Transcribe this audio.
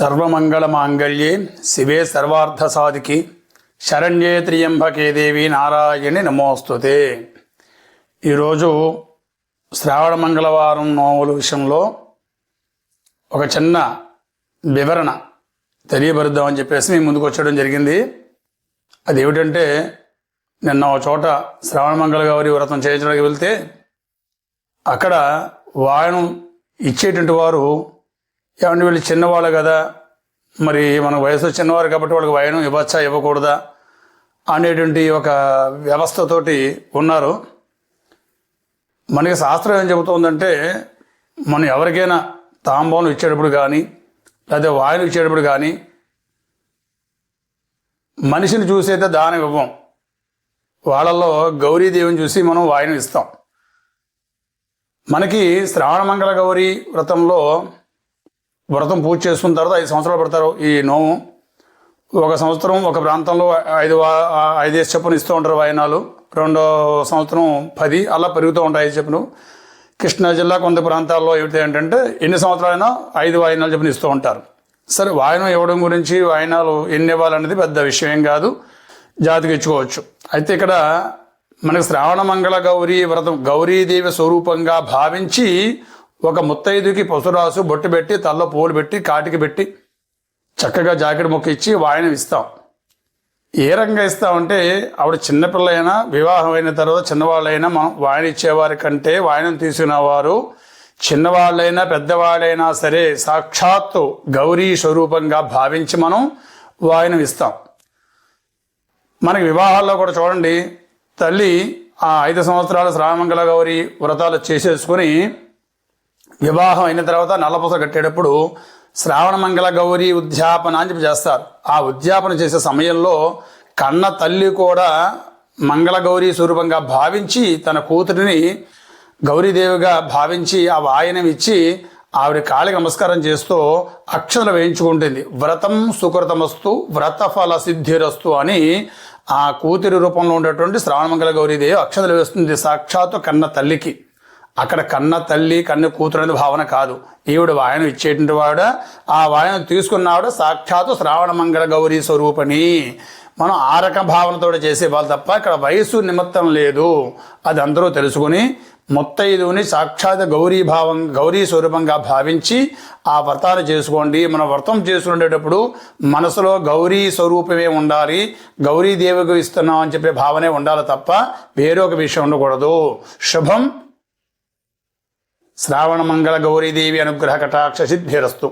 సర్వమంగళమాంగళ్యే శివే సర్వార్థసాధికి శరణ్యే త్రియంబకే దేవి నారాయణి నమోస్తుతే. ఈరోజు శ్రావణ మంగళవారం నోముల విషయంలో ఒక చిన్న వివరణ తెలియబరుద్దామని చెప్పేసి మేము ముందుకు వచ్చడం జరిగింది. అది ఏమిటంటే నిన్న ఒక చోట శ్రావణ మంగళ గౌరి వ్రతం చేయించడానికి వెళ్తే అక్కడ వాయనం ఇచ్చేటువంటి వారు ఏమంటే వీళ్ళు చిన్నవాళ్ళు కదా? మరి మన వయసు చిన్నవారు కాబట్టి వాళ్ళకి వయనం ఇవ్వచ్చా ఇవ్వకూడదా అనేటువంటి ఒక వ్యవస్థతోటి ఉన్నారు. మనకి శాస్త్రం ఏం చెబుతోందంటే మనం ఎవరికైనా తాంబూలం ఇచ్చేటప్పుడు కానీ లేదా వాయువు ఇచ్చేటప్పుడు కానీ మనిషిని చూసైతే దానం ఇవ్వం. వాళ్ళల్లో గౌరీదేవిని చూసి మనం వాయును ఇస్తాం మనకి శ్రావణ మంగళ గౌరీ వ్రతంలో వ్రతం పూజ చేసుకున్న తర్వాత ఐదు సంవత్సరాలు పడతారు ఈ నోము. ఒక సంవత్సరం ఒక ప్రాంతంలో ఐదు ఐదేసి చెప్పును ఇస్తూ ఉంటారు వాయనాలు. రెండో సంవత్సరం పది అలా పెరుగుతూ ఉంటాయి ఐదు చెప్పును. కృష్ణా జిల్లా కొంత ప్రాంతాల్లో ఏమిటి ఏంటంటే ఎన్ని సంవత్సరాలైనా ఐదు వాయినాలు చెప్పున ఇస్తూ ఉంటారు. సరే వాయనం ఇవ్వడం గురించి వాయినాలు ఎన్ని ఇవ్వాలనేది పెద్ద విషయం కాదు. జాతికి ఇచ్చుకోవచ్చు. అయితే ఇక్కడ మనకి శ్రావణ మంగళ గౌరీ వ్రతం గౌరీదేవి స్వరూపంగా భావించి ఒక ముత్తైదుకి పసురాసు బొట్టు పెట్టి తల్లో పూలు పెట్టి కాటికి పెట్టి చక్కగా జాకెట్ మొక్క ఇచ్చి వాయనం ఇస్తాం ఏ రంగా ఇస్తామంటే ఆవిడ చిన్నపిల్ల వివాహం అయిన తర్వాత చిన్నవాళ్ళైనా మనం వాయన ఇచ్చేవారి కంటే వాయనం తీసుకునేవారు. చిన్నవాళ్ళైనా పెద్దవాళ్ళైనా సరే సాక్షాత్తు గౌరీ స్వరూపంగా భావించి మనం వాయనం ఇస్తాం మనకి వివాహాల్లో కూడా చూడండి తల్లి ఆ ఐదు సంవత్సరాల శ్రావమంగళ గౌరి వ్రతాలు చేసేసుకుని వివాహం అయిన తర్వాత నల్లపూస కట్టేటప్పుడు శ్రావణ మంగళ గౌరీ ఉద్యాపన అని చెప్పి చేస్తారు. ఆ ఉద్యాపన చేసే సమయంలో కన్న తల్లి కూడా మంగళ గౌరీ స్వరూపంగా భావించి తన కూతురిని గౌరీదేవిగా భావించి ఆ వాయనం ఇచ్చి ఆవిడ కాళికి నమస్కారం చేస్తూ అక్షతలు వేయించుకుంటుంది. వ్రతం సుకృతమస్తు వ్రత ఫల సిద్ధిరస్తు అని ఆ కూతురి రూపంలో ఉండేటువంటి శ్రావణమంగళ గౌరీదేవి అక్షతలు వేస్తుంది సాక్షాత్తు కన్న తల్లికి. అక్కడ కన్న తల్లి కన్న కూతురు అనేది భావన కాదు. ఈవిడ వాయనం ఇచ్చేటువంటి వాడ ఆ వాయనం తీసుకున్నావిడ సాక్షాత్తు శ్రావణ మంగళ గౌరీ స్వరూపని మనం ఆ రక భావనతో చేసే వాళ్ళు తప్ప ఇక్కడ వయసు నిమిత్తం లేదు. అది అందరూ తెలుసుకుని ముత్తైదువుని సాక్షాత్ గౌరీ భావం గౌరీ స్వరూపంగా భావించి ఆ వ్రతాలు చేసుకోండి. మనం వ్రతం చేసుకునేటప్పుడు మనసులో గౌరీ స్వరూపమే ఉండాలి. గౌరీ దేవికి ఇస్తున్నాం అని చెప్పే భావనే ఉండాలి తప్ప వేరొక విషయం ఉండకూడదు. శుభం శ్రావణ మంగళ గౌరీదేవి అనుగ్రహ కటాక్ష సిద్ధిరస్తు.